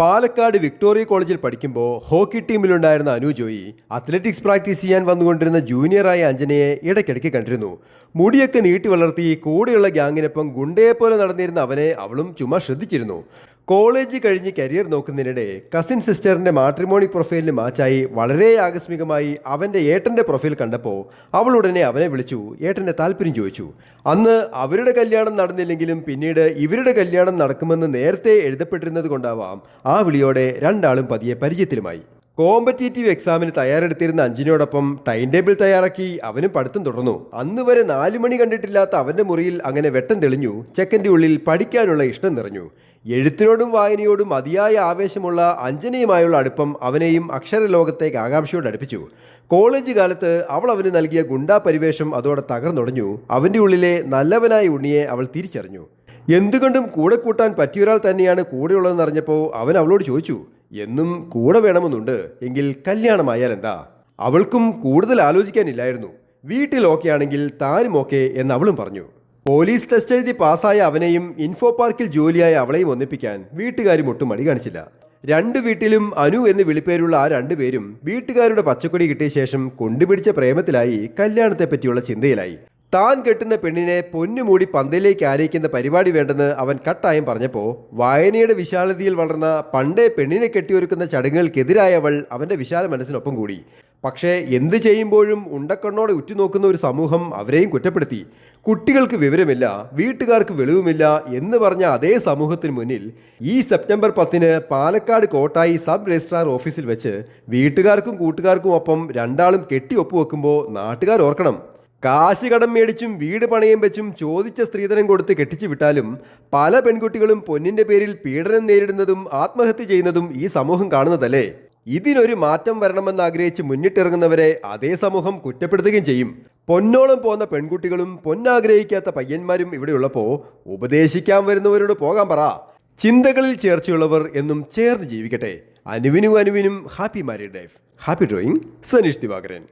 Palakkad Victoria കോളേജിൽ പഠിക്കുമ്പോൾ hockey ടീമിലുണ്ടായിരുന്ന അനു ജോയി അത്ലറ്റിക്സ് പ്രാക്ടീസ് ചെയ്യാൻ വന്നുകൊണ്ടിരുന്ന ജൂനിയറായ അഞ്ജനയെ ഇടയ്ക്കിടയ്ക്ക് കണ്ടിരുന്നു. മുടിയൊക്കെ നീട്ടി വളർത്തി കൂടെയുള്ള ഗ്യാങ്ങിനൊപ്പം ഗുണ്ടയെപ്പോലെ നടന്നിരുന്ന അവനെ അവളും ചുമ്മാ ശ്രദ്ധിച്ചിരുന്നു. കോളേജ് കഴിഞ്ഞ് കരിയർ നോക്കുന്നതിനിടെ കസിൻ സിസ്റ്ററിന്റെ മാട്രിമോണി പ്രൊഫൈലിന് മാച്ചായി വളരെ ആകസ്മികമായി അവന്റെ ഏട്ടന്റെ പ്രൊഫൈൽ കണ്ടപ്പോൾ അവൾ ഉടനെ അവനെ വിളിച്ചു. ഏട്ടന്റെ താല്പര്യം ചോദിച്ചു. അന്ന് അവരുടെ കല്യാണം നടന്നില്ലെങ്കിലും പിന്നീട് ഇവരുടെ കല്യാണം നടക്കുമെന്ന് നേരത്തെ എഴുതപ്പെട്ടിരുന്നത് കൊണ്ടാവാം ആ വിളിയോടെ രണ്ടാളും പതിയെ പരിചയത്തിലുമായി. കോമ്പറ്റേറ്റീവ് എക്സാമിന് തയ്യാറെടുത്തിരുന്ന അഞ്ജനയോടൊപ്പം ടൈം ടേബിൾ തയ്യാറാക്കി അവനും പഠിത്തം തുടർന്നു. അന്ന് വരെ മണി കണ്ടിട്ടില്ലാത്ത അവന്റെ മുറിയിൽ അങ്ങനെ വെട്ടം തെളിഞ്ഞു. ചെക്കന്റെ ഉള്ളിൽ പഠിക്കാനുള്ള ഇഷ്ടം നിറഞ്ഞു. എഴുത്തിനോടും വായനയോടും അതിയായ ആവേശമുള്ള അഞ്ജനയുമായുള്ള അടുപ്പം അവനെയും അക്ഷരലോകത്തേക്ക് ആകാംക്ഷയോട് അടുപ്പിച്ചു. കോളേജ് കാലത്ത് അവൾ അവന് നൽകിയ ഗുണ്ടാ പരിവേഷം അതോടെ തകർന്നൊടഞ്ഞു. അവന്റെ ഉള്ളിലെ നല്ലവനായ ഉണ്ണിയെ അവൾ തിരിച്ചറിഞ്ഞു. എന്തുകൊണ്ടും കൂടെ കൂട്ടാൻ പറ്റിയൊരാൾ തന്നെയാണ് കൂടെയുള്ളതെന്ന് അറിഞ്ഞപ്പോൾ അവൻ അവളോട് ചോദിച്ചു എന്നും കൂടെ വേണമെന്നുണ്ട്. എങ്കിൽ കല്യാണമായാൽ എന്താ? അവൾക്കും കൂടുതൽ ആലോചിക്കാനില്ലായിരുന്നു. വീട്ടിൽ ഓക്കെ ആണെങ്കിൽ താനും ഓക്കെ എന്ന് അവളും പറഞ്ഞു. പോലീസ് ടെസ്റ്റ് എഴുതി പാസ്സായ അവനെയും ഇൻഫോ പാർക്കിൽ ജോലിയായ അവളെയും ഒന്നിപ്പിക്കാൻ വീട്ടുകാരും ഒട്ടും മടി കാണിച്ചില്ല. രണ്ട് വീട്ടിലും അനു എന്ന് വിളിപ്പേരുള്ള ആ രണ്ടുപേരും വീട്ടുകാരുടെ പച്ചക്കൊടി കിട്ടിയ ശേഷം കൊണ്ടുപിടിച്ച പ്രേമത്തിലായി കല്യാണത്തെ പറ്റിയുള്ള ചിന്തയിലായി. താൻ കെട്ടുന്ന പെണ്ണിനെ പൊന്നുമൂടി പന്തലിലേക്ക് ആനയിക്കുന്ന പരിപാടി വേണ്ടെന്ന് അവൻ കട്ടായം പറഞ്ഞപ്പോൾ വായനയുടെ വിശാലതയിൽ വളർന്ന പണ്ടേ പെണ്ണിനെ കെട്ടിയൊരുക്കുന്ന ചടങ്ങുകൾക്കെതിരായ അവൾ അവന്റെ വിശാല മനസ്സിനൊപ്പം കൂടി. പക്ഷേ എന്ത് ചെയ്യുമ്പോഴും ഉണ്ടക്കണ്ണോടെ ഉറ്റുനോക്കുന്ന ഒരു സമൂഹം അവരെയും കുറ്റപ്പെടുത്തി. കുട്ടികൾക്ക് വിവരമില്ല വീട്ടുകാർക്ക് വെളിവുമില്ല എന്ന് പറഞ്ഞ അതേ സമൂഹത്തിന് മുന്നിൽ ഈ സെപ്റ്റംബർ പത്തിന് പാലക്കാട് കോട്ടായി സബ് രജിസ്ട്രാർ ഓഫീസിൽ വെച്ച് വീട്ടുകാർക്കും കൂട്ടുകാർക്കും ഒപ്പം രണ്ടാളും കെട്ടി ഒപ്പുവെക്കുമ്പോൾ നാട്ടുകാർ ഓർക്കണം. കാശ് കടം മേടിച്ചും വീട് പണയം വെച്ചും ചോദിച്ച സ്ത്രീധനം കൊടുത്ത് കെട്ടിച്ചു വിട്ടാലും പല പെൺകുട്ടികളും പൊന്നിന്റെ പേരിൽ പീഡനം നേരിടുന്നതും ആത്മഹത്യ ചെയ്യുന്നതും ഈ സമൂഹം കാണുന്നതല്ലേ? ഇതിനൊരു മാറ്റം വരണമെന്ന് ആഗ്രഹിച്ച് മുന്നിട്ടിറങ്ങുന്നവരെ അതേ സമൂഹം കുറ്റപ്പെടുത്തുകയും ചെയ്യും. പൊന്നോളം പോന്ന പെൺകുട്ടികളും പൊന്നാഗ്രഹിക്കാത്ത പയ്യന്മാരും ഇവിടെയുള്ളപ്പോൾ ഉപദേശിക്കാൻ വരുന്നവരോട് പോകാൻ പറ. ചിന്തകളിൽ ചേർച്ചയുള്ളവർ എന്നും ചേർന്ന് ജീവിക്കട്ടെ. അനുവിനും അനുവിനും happy married life. Happy drawing Saneesh Divakaran.